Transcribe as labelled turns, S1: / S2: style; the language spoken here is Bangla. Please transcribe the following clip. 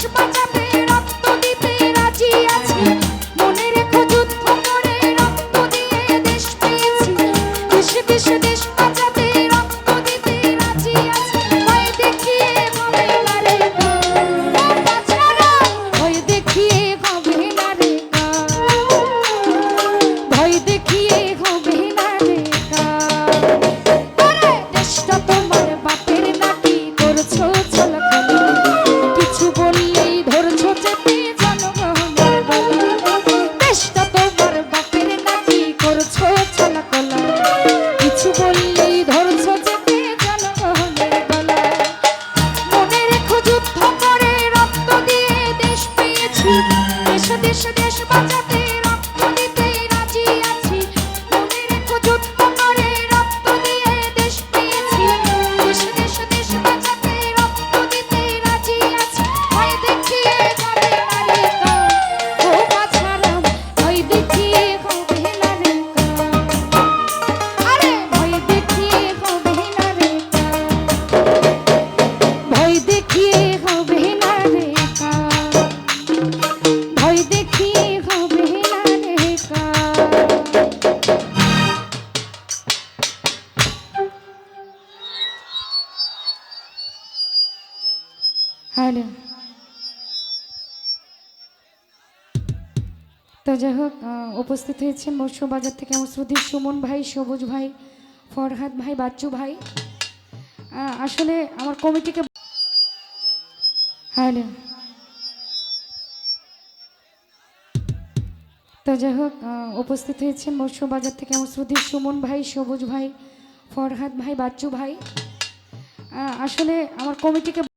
S1: চশমা চাপি হ্যালো। তো যাই হোক উপস্থিত হয়েছেন বাজার থেকে আমার সুধীর সুমন ভাই, সবুজ ভাই, ফরহাদ ভাই, বাচ্চু ভাই। আসলে আমার কমিটিকে হ্যালো। তো যাই হোক উপস্থিত হয়েছেন বাজার থেকে আমার সুধীর সুমন ভাই, সবুজ ভাই, ফরহাদ ভাই, বাচ্চু ভাই। আসলে আমার কমিটিকে